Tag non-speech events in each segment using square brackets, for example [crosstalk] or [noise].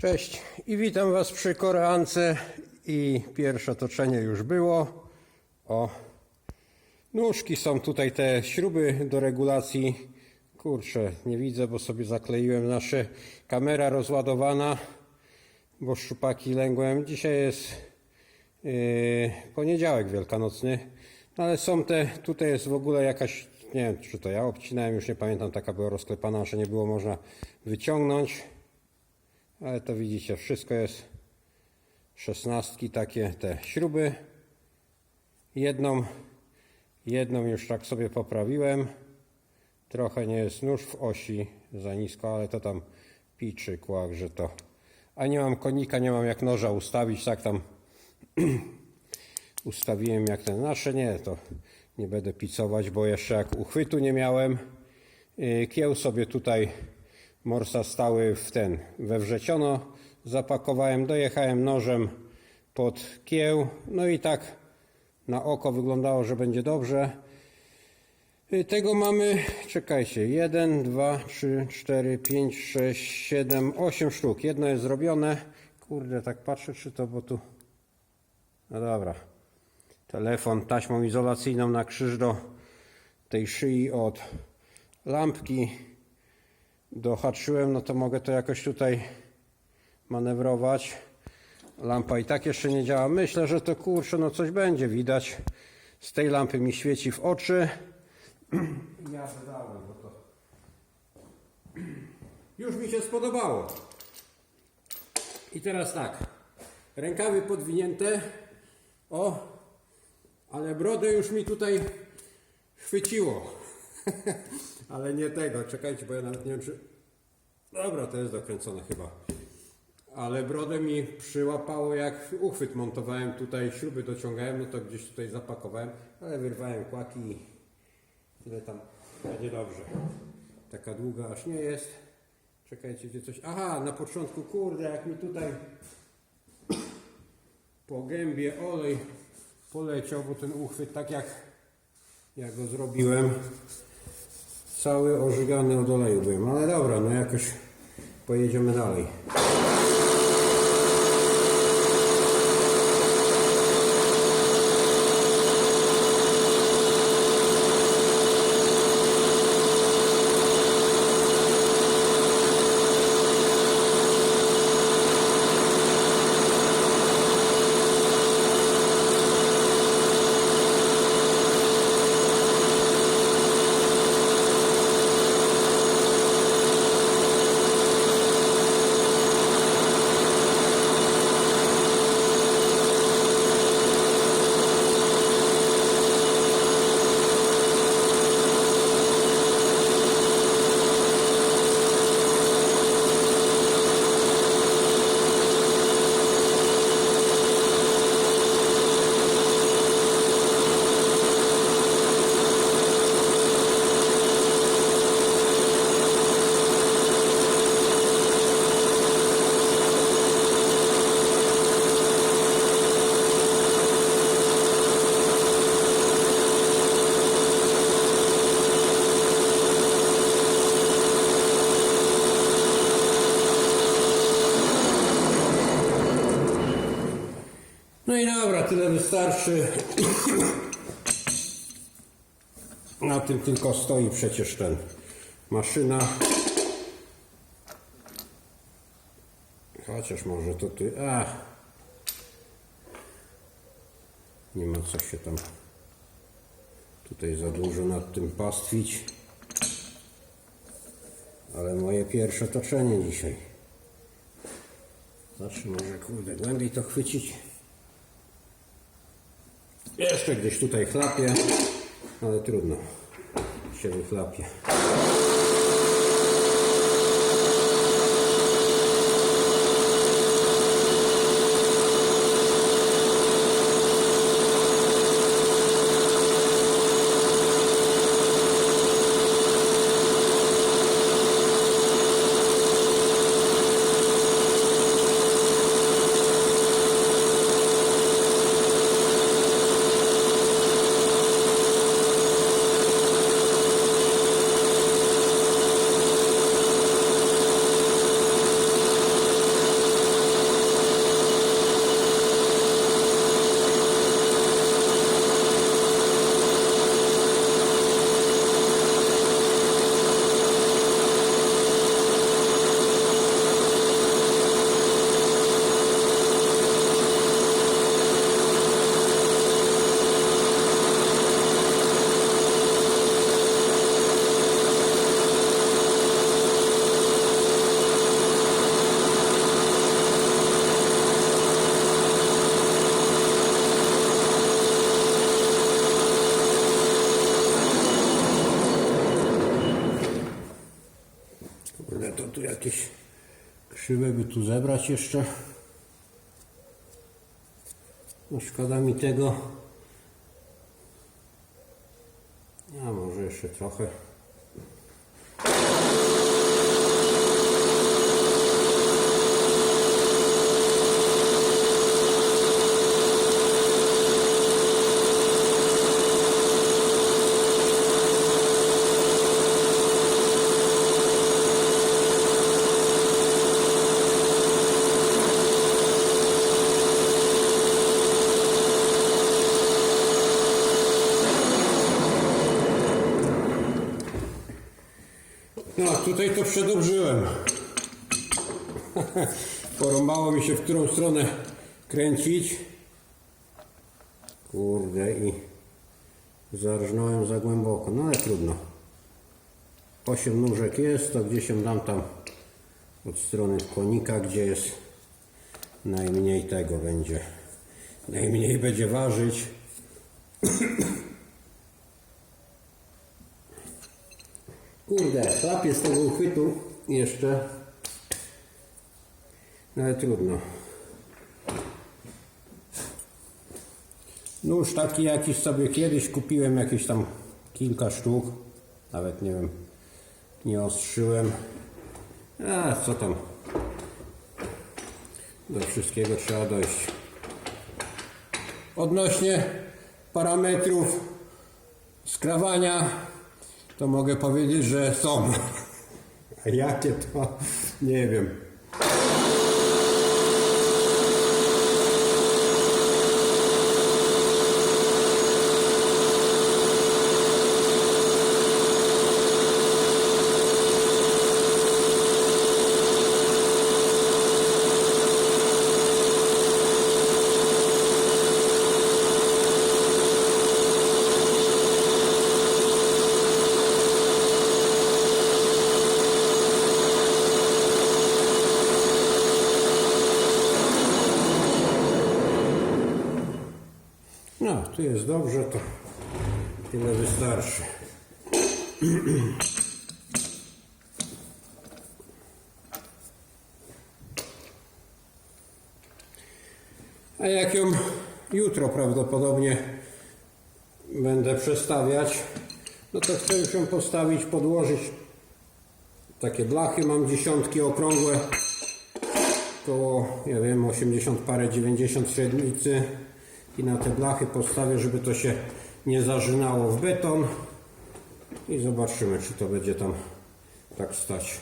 Cześć i witam Was przy koreance i pierwsze toczenie już było. O, nóżki są tutaj te śruby do regulacji. Kurczę, nie widzę, bo sobie zakleiłem nasze kamera rozładowana, bo szczupaki lęgłem. Dzisiaj jest yy, poniedziałek wielkanocny, no ale są te, tutaj jest w ogóle jakaś, nie wiem czy to ja obcinałem, już nie pamiętam, taka była rozklepana, że nie było można wyciągnąć. Ale to widzicie, wszystko jest szesnastki takie te śruby. Jedną, jedną już tak sobie poprawiłem. Trochę nie jest nóż w osi za nisko, ale to tam piczy kłak, że to. A nie mam konika, nie mam jak noża ustawić, tak tam [clears throat] ustawiłem jak ten nasze. Nie, to nie będę picować, bo jeszcze jak uchwytu nie miałem. Yy, Kieł sobie tutaj morsa stały w ten, we wrzeciono. Zapakowałem, dojechałem nożem pod kieł. No i tak na oko wyglądało, że będzie dobrze. Tego mamy, czekajcie, 1, 2, 3, 4, 5, 6, 7, 8 sztuk. Jedno jest zrobione. Kurde, tak patrzę, czy to, bo tu. No dobra. Telefon taśmą izolacyjną na krzyż do tej szyi od lampki dohaczyłem, no to mogę to jakoś tutaj manewrować. Lampa i tak jeszcze nie działa. Myślę, że to kurczę, no coś będzie widać. Z tej lampy mi świeci w oczy. [clears throat] Ja bo to [clears throat] już mi się spodobało. I teraz tak. Rękawy podwinięte. O, ale brodę już mi tutaj chwyciło. [laughs] ale nie tego. Czekajcie, bo ja nawet nie wiem, czy. Dobra, to jest dokręcone chyba. Ale brodę mi przyłapało, jak uchwyt montowałem tutaj, śruby dociągałem, no to gdzieś tutaj zapakowałem, ale wyrwałem kłaki i tyle tam będzie dobrze. Taka długa aż nie jest. Czekajcie, gdzie coś. Aha, na początku, kurde, jak mi tutaj [coughs] po gębie olej poleciał, bo ten uchwyt tak jak ja go zrobiłem, cały ożygany od oleju byłem, ale dobra, no jakoś pojedziemy dalej. No i dobra, wystarczy. [clears throat] Na tym tylko stoi przecież ten maszyna. Chociaż może to ty. A. Nie ma co się tam tutaj za dużo nad tym pastwić. Ale moje pierwsze toczenie dzisiaj. Zawsze może kurde głębiej to chwycić. Jeszcze gdzieś tutaj chlapie, ale trudno. Się wychlapie. Jakieś krzywe by tu zebrać jeszcze. No szkoda mi tego. A może jeszcze trochę. No, tutaj to przedobrzyłem. Porąbało mi się, w którą stronę kręcić. Kurde i zarżnąłem za głęboko. No ale trudno. Osiem nóżek jest, to gdzieś się dam tam od strony konika, gdzie jest najmniej tego będzie. Najmniej będzie ważyć. [clears throat] Kurde, chlapię z tego uchwytu jeszcze. No ale trudno. Nóż taki jakiś sobie kiedyś kupiłem, jakieś tam kilka sztuk. Nawet nie wiem, nie ostrzyłem. A co tam? Do wszystkiego trzeba dojść. Odnośnie parametrów skrawania, to mogę powiedzieć, że są. [laughs] A jakie to nie wiem. No, tu jest dobrze, to tyle wystarczy. A jak ją jutro prawdopodobnie będę przestawiać, no to chcę już ją postawić, podłożyć takie blachy, mam dziesiątki okrągłe, koło, ja wiem, 80 parę, 90 średnicy i na te blachy postawię, żeby to się nie zarzynało w beton i zobaczymy, czy to będzie tam tak stać.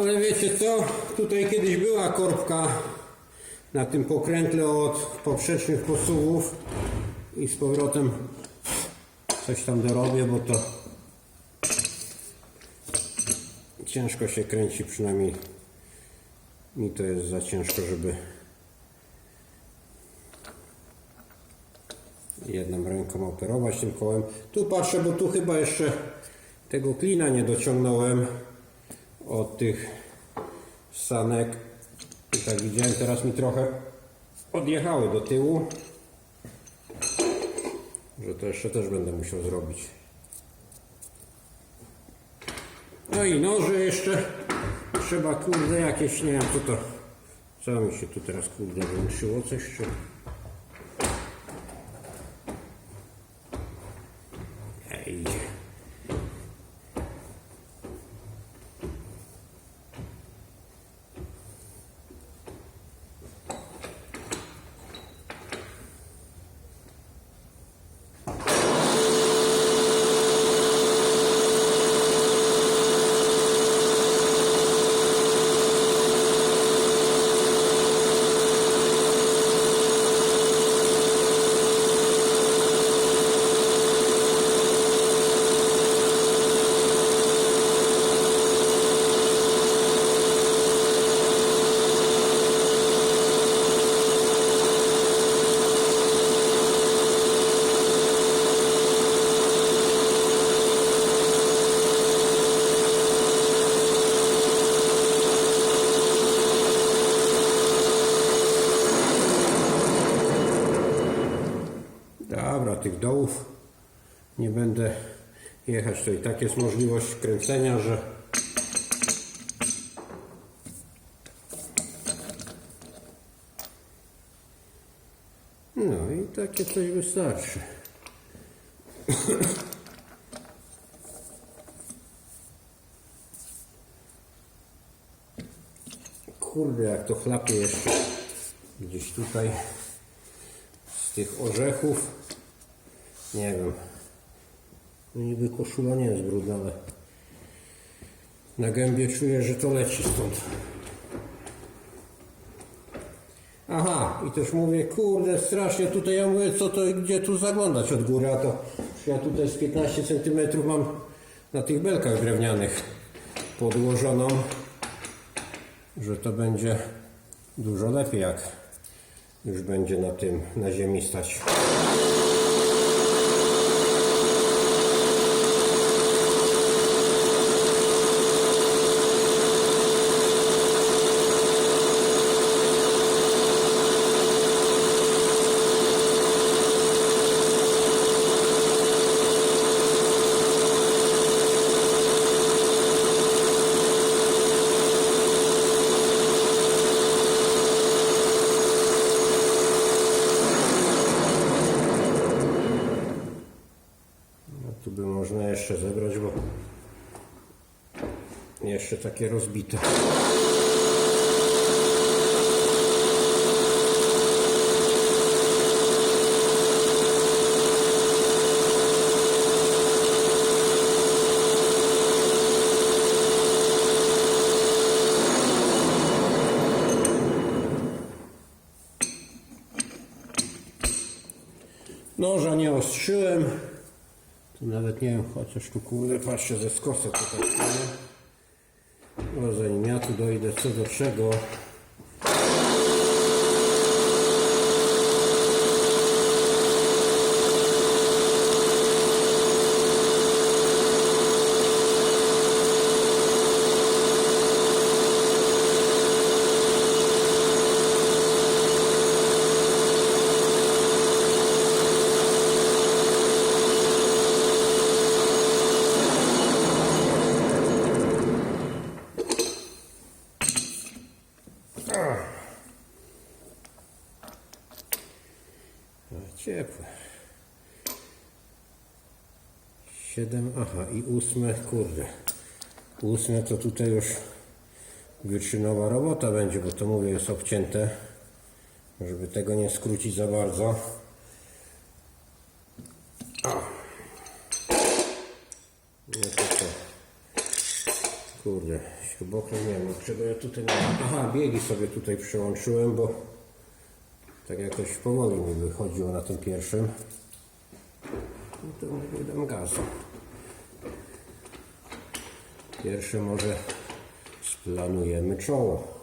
Ale wiecie co? Tutaj kiedyś była korbka na tym pokrętle od poprzecznych posuwów i z powrotem coś tam dorobię, bo to ciężko się kręci, przynajmniej mi to jest za ciężko, żeby jedną ręką operować tym kołem. Tu patrzę, bo tu chyba jeszcze tego klina nie dociągnąłem od tych sanek. I tak widziałem, teraz mi trochę odjechały do tyłu. Że to jeszcze też będę musiał zrobić. No i noże jeszcze trzeba, kurde, jakieś, nie wiem co to, co mi się tu teraz, kurde, włączyło coś, czy... Ej. tych dołów nie będę jechać, to i tak jest możliwość kręcenia, że no i takie coś wystarczy. Kurde, jak to chlapie jeszcze gdzieś tutaj z tych orzechów. Nie wiem. No niby koszula nie jest brudna, ale na gębie czuję, że to leci stąd. Aha, i też mówię, kurde, strasznie tutaj, ja mówię, co to, gdzie tu zaglądać od góry, a to ja tutaj z 15 cm mam na tych belkach drewnianych podłożoną, że to będzie dużo lepiej, jak już będzie na tym, na ziemi stać. No, tu by można jeszcze zebrać, bo jeszcze takie rozbite. Noża nie ostrzyłem. Tu nawet nie wiem, chociaż tu kurde patrzę ze skosy tutaj. Tu dojdę co do czego. Ciepłe. Siedem, aha i ósme, kurde. Ósme to tutaj już wyczynowa robota będzie, bo to mówię jest obcięte, żeby tego nie skrócić za bardzo. O. No to co? Kurde, śrubokręt nie wiem, czego ja tutaj nie Aha, biegi sobie tutaj przełączyłem, bo tak jakoś powoli mi wychodziło na tym pierwszym. No to mówię, dam gazu. Pierwsze może splanujemy czoło.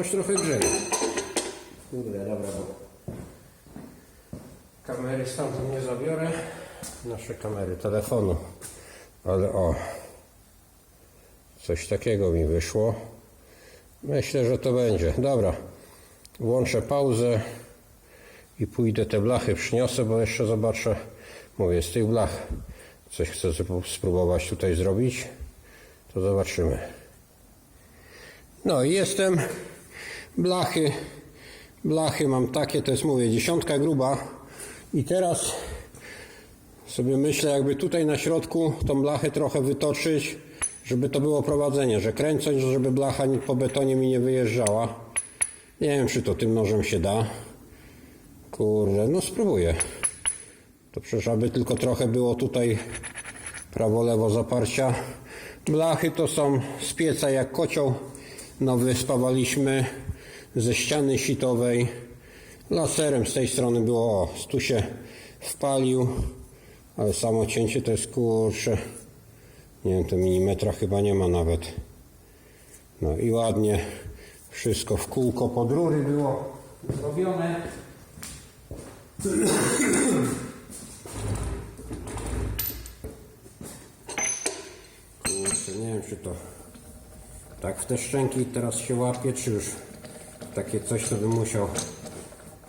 Chociaż trochę grzeje. Kurde, dobra, bo kamery stamtąd nie zabiorę. Nasze kamery telefonu. Ale o, coś takiego mi wyszło. Myślę, że to będzie. Dobra, włączę pauzę i pójdę te blachy przyniosę, bo jeszcze zobaczę. Mówię, z tych blach coś chcę spró- spróbować tutaj zrobić. To zobaczymy. No i jestem. Blachy. Blachy mam takie, to jest mówię, dziesiątka gruba. I teraz sobie myślę, jakby tutaj na środku tą blachę trochę wytoczyć, żeby to było prowadzenie, że kręcąc, żeby blacha po betonie mi nie wyjeżdżała. Nie wiem, czy to tym nożem się da. Kurde, no spróbuję. To przecież aby tylko trochę było tutaj prawo-lewo zaparcia. Blachy to są z pieca jak kocioł. Nowy spawaliśmy ze ściany sitowej. Laserem z tej strony było, o, tu się wpalił, ale samo cięcie to jest kurcze. Nie wiem, to milimetra chyba nie ma nawet. No i ładnie wszystko w kółko pod rury było zrobione. Kurczę, nie wiem czy to tak w te szczęki teraz się łapie, czy już takie coś to bym musiał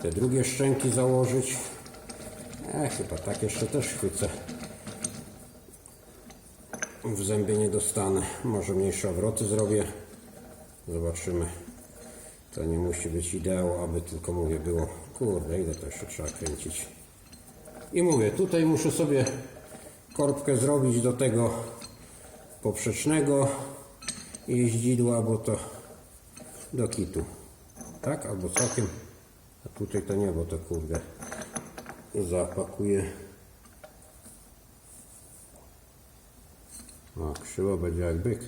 te drugie szczęki założyć. E, chyba tak jeszcze też chwycę. W zębie nie dostanę. Może mniejsze obroty zrobię. Zobaczymy. To nie musi być ideał, aby tylko mówię było. Kurde, ile to jeszcze trzeba kręcić. I mówię, tutaj muszę sobie korbkę zrobić do tego poprzecznego jeździdła, bo to do kitu. Tak? Albo całkiem. A tutaj to nie, bo to kurde zapakuję. O, krzywo będzie jak byk.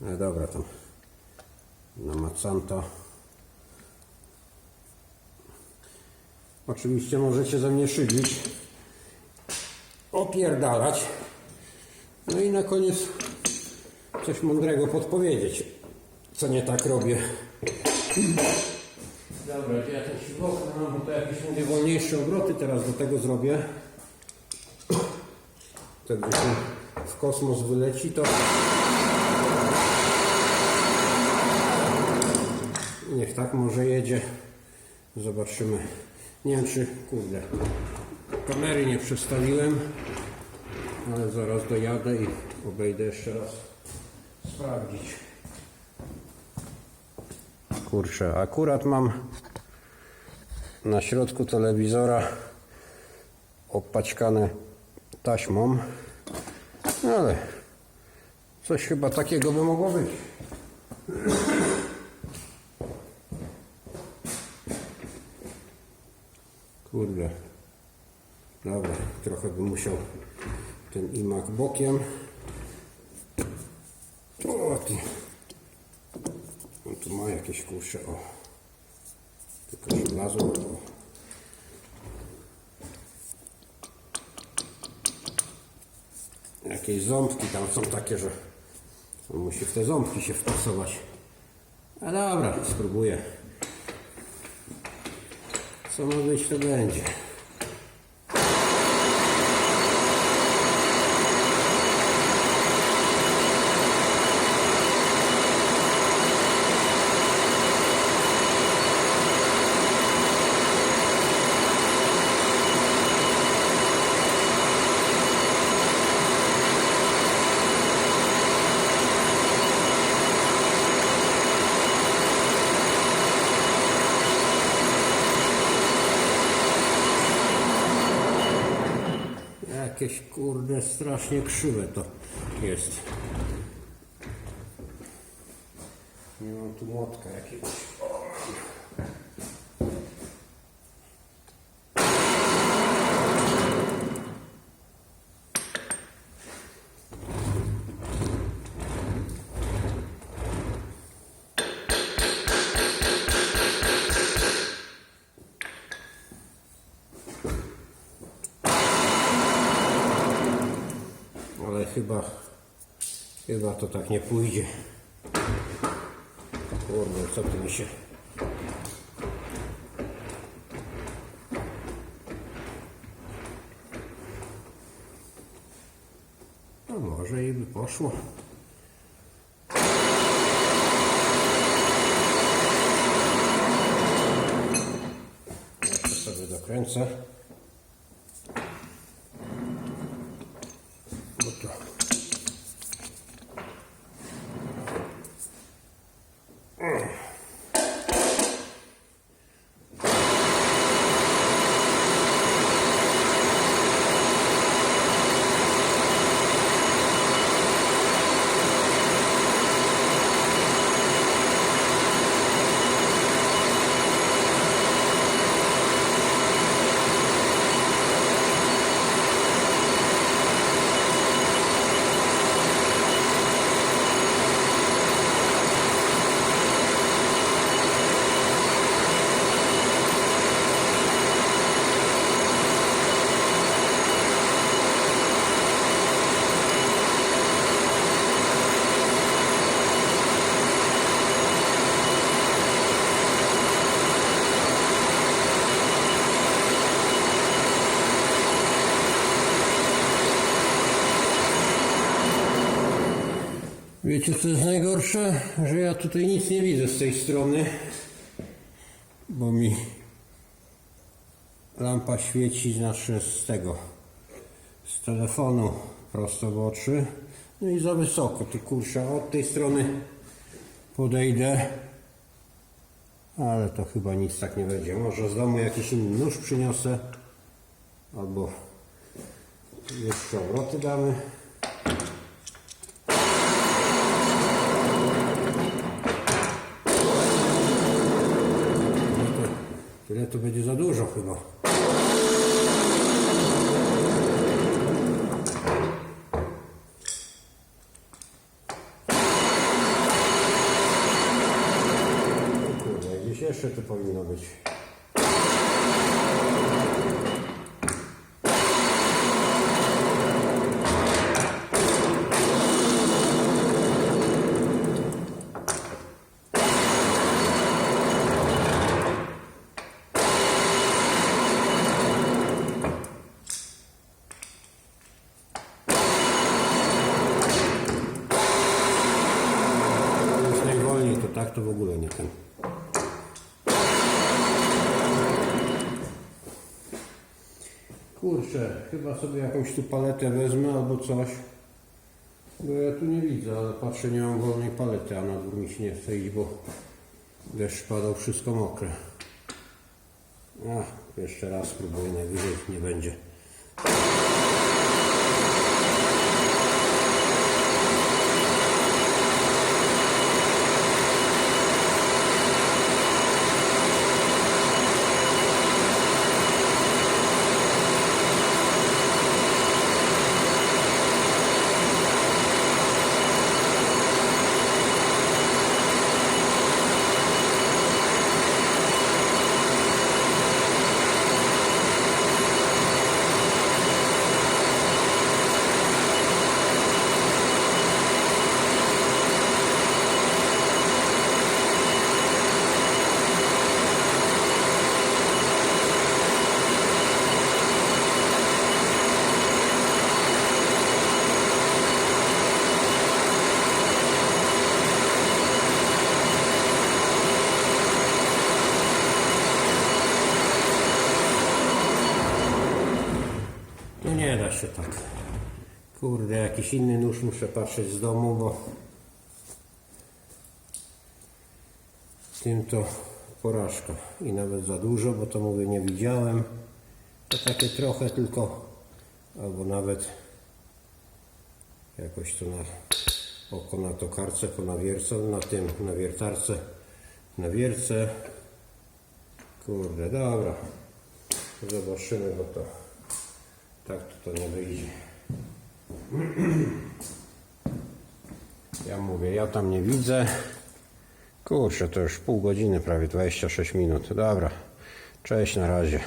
No dobra, tam na macanta. Oczywiście możecie ze mnie szydzić, opierdalać. No i na koniec coś mądrego podpowiedzieć, co nie tak robię. Dobra, gdzie ja ten siłownik mam, bo to jakieś mówię wolniejsze obroty teraz do tego zrobię. Wtedy się w kosmos wyleci, to niech tak może jedzie. Zobaczymy. Nie wiem czy, kurde, kamery nie przestawiłem, ale zaraz dojadę i obejdę jeszcze raz sprawdzić. Kurczę, akurat mam na środku telewizora opaćkane taśmą, ale coś chyba takiego by mogło być. Kurde. Dobra, trochę bym musiał ten imak bokiem. O, ty. Ma jakieś kurcze, o. Tylko że wlazło, o. Jakieś ząbki tam są takie, że musi w te ząbki się wpasować. A dobra, spróbuję. Co ma być, to będzie. Jakieś kurde strasznie krzywe to jest. Nie mam tu młotka jakiegoś. chyba, chyba to tak nie pójdzie. Kurde, co to mi się... No może i by poszło. Dokręcę. Wiecie co jest najgorsze? Że ja tutaj nic nie widzę z tej strony, bo mi lampa świeci znaczy z tego, z telefonu prosto w oczy. No i za wysoko, tu kurczę, od tej strony podejdę, ale to chyba nic tak nie będzie. Może z domu jakiś inny nóż przyniosę, albo jeszcze obroty damy. Tyle to będzie za dużo chyba. Kurde, jeszcze to powinno być. To jest najwolniej, to tak to w ogóle nie ten. Kurczę, chyba sobie jakąś tu paletę wezmę albo coś. Bo ja tu nie widzę, ale patrzę, nie mam wolnej palety, a na dwór mi się nie chce iść, bo deszcz padał, wszystko mokre. Jeszcze raz spróbuję, najwyżej nie będzie. No nie da się tak. Kurde, jakiś inny nóż muszę patrzeć z domu, bo tym to porażka. I nawet za dużo, bo to mówię nie widziałem. To takie trochę tylko, albo nawet jakoś to na oko na tokarce, po nawierce, na tym, na wiertarce, na wierce. Kurde, dobra. Zobaczymy, bo to tak to, to nie wyjdzie. Ja mówię, ja tam nie widzę. Kurczę, to już pół godziny, prawie 26 minut. Dobra, cześć na razie.